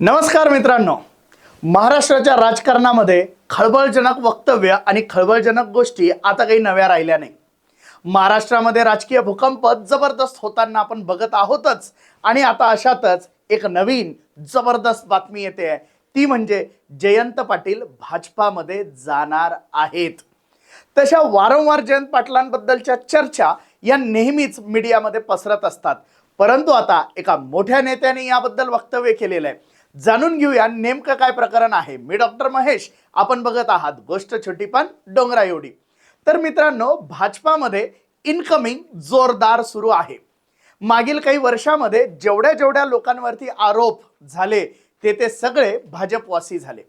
नमस्कार मित्रांनो. महाराष्ट्राच्या राजकारणामध्ये खळबळजनक वक्तव्य आणि खळबळजनक गोष्टी आता काही नव्या राहिल्या नाही. महाराष्ट्रामध्ये राजकीय भूकंप जबरदस्त होताना आपण बघत आहोतच आणि आता अशातच एक नवीन जबरदस्त बातमी येते. आहे ती म्हणजे जयंत पाटील भाजपामध्ये जाणार आहेत. तशा वारंवार जयंत पाटलांबद्दलच्या चर्चा या नेहमीच मीडियामध्ये पसरत असतात. परंतु आता एका मोठ्या नेत्याने याबद्दल वक्तव्य केलेलं आहे. जाणून घेऊया नेमकं काय प्रकरण आहे. मी डॉक्टर महेश. आपण बघत आहात गोष्ट छोटी पण डोंगरा एवढी. तर मित्रांनो भाजपामध्ये इनकमिंग जोरदार सुरू आहे. मागील काही वर्षामध्ये जेवढ्या जेवढ्या लोकांवरती आरोप झाले ते ते सगळे भाजपवासी झाले.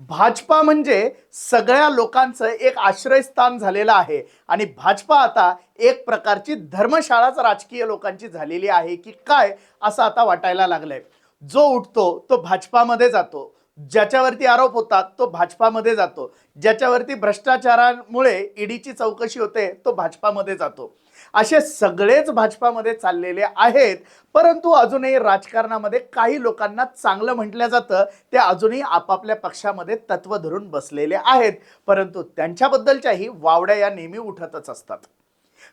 भाजपा म्हणजे सगळ्या लोकांचं एक आश्रयस्थान झालेलं आहे. आणि भाजपा आता एक प्रकारची धर्मशाळाच राजकीय लोकांची झालेली आहे की काय असं आता वाटायला लागलंय. जो उठतो तो भाजपामध्ये जातो. ज्याच्यावरती आरोप होतात तो भाजपामध्ये जातो. ज्याच्यावरती भ्रष्टाचारामुळे ईडीची चौकशी होते तो भाजपामध्ये जातो. असे सगळेच भाजपामध्ये चाललेले आहेत परंतु अजूनही राजकारणामध्ये काही लोकांना चांगलं म्हटलं जातं ते अजूनही आपापल्या पक्षामध्ये तत्व धरून बसलेले आहेत. परंतु त्यांच्याबद्दलच्याही वावड्या या नेहमी उठतच असतात.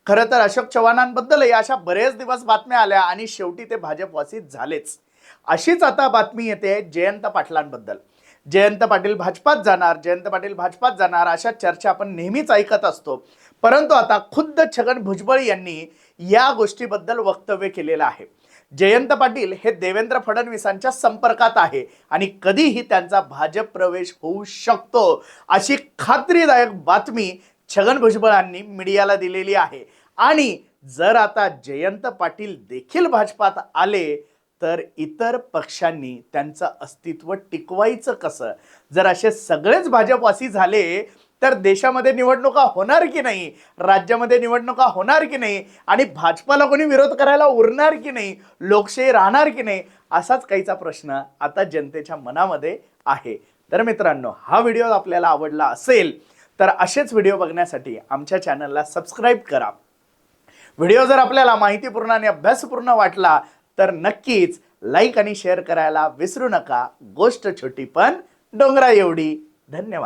खरं तर अशोक चव्हाणांबद्दलही अशा बरेच दिवस बातम्या आल्या आणि शेवटी ते भाजपवासी झालेच. अशीच आता बातमी येते जयंत पाटलांबद्दल. जयंत पाटील भाजपात जाणार जयंत पाटील भाजपात जाणार अशा चर्चा आपण नेहमीच ऐकत असतो. परंतु आता खुद्द छगन भुजबळ यांनी या गोष्टीबद्दल वक्तव्य केलेलं आहे. जयंत पाटील हे देवेंद्र फडणवीसांच्या संपर्कात आहे आणि कधीही त्यांचा भाजप प्रवेश होऊ शकतो अशी खात्रीदायक बातमी छगन भुजबळांनी मीडियाला दिलेली आहे. आणि जर आता जयंत पाटील देखील भाजपात आले तर इतर पक्षांनी त्यांचं अस्तित्व टिकवायचं कसं? जर असे सगळेच भाजपवासी झाले तर देशामध्ये निवडणुका होणार की नाही? राज्यामध्ये निवडणुका होणार की नाही? आणि भाजपाला कोणी विरोध करायला उरणार की नाही? लोकशाही राहणार की नाही? असाच काहीचा प्रश्न आता जनतेच्या मनामध्ये आहे. तर मित्रांनो हा व्हिडिओ आपल्याला आवडला असेल तर असेच व्हिडिओ बघण्यासाठी आमच्या चॅनलला सबस्क्राईब करा. व्हिडिओ जर आपल्याला माहितीपूर्ण आणि अभ्यासपूर्ण वाटला तर नक्कीच लाईक आणि शेअर करायला विसरू नका. गोष्ट छोटी पण डोंगरा एवढी. धन्यवाद.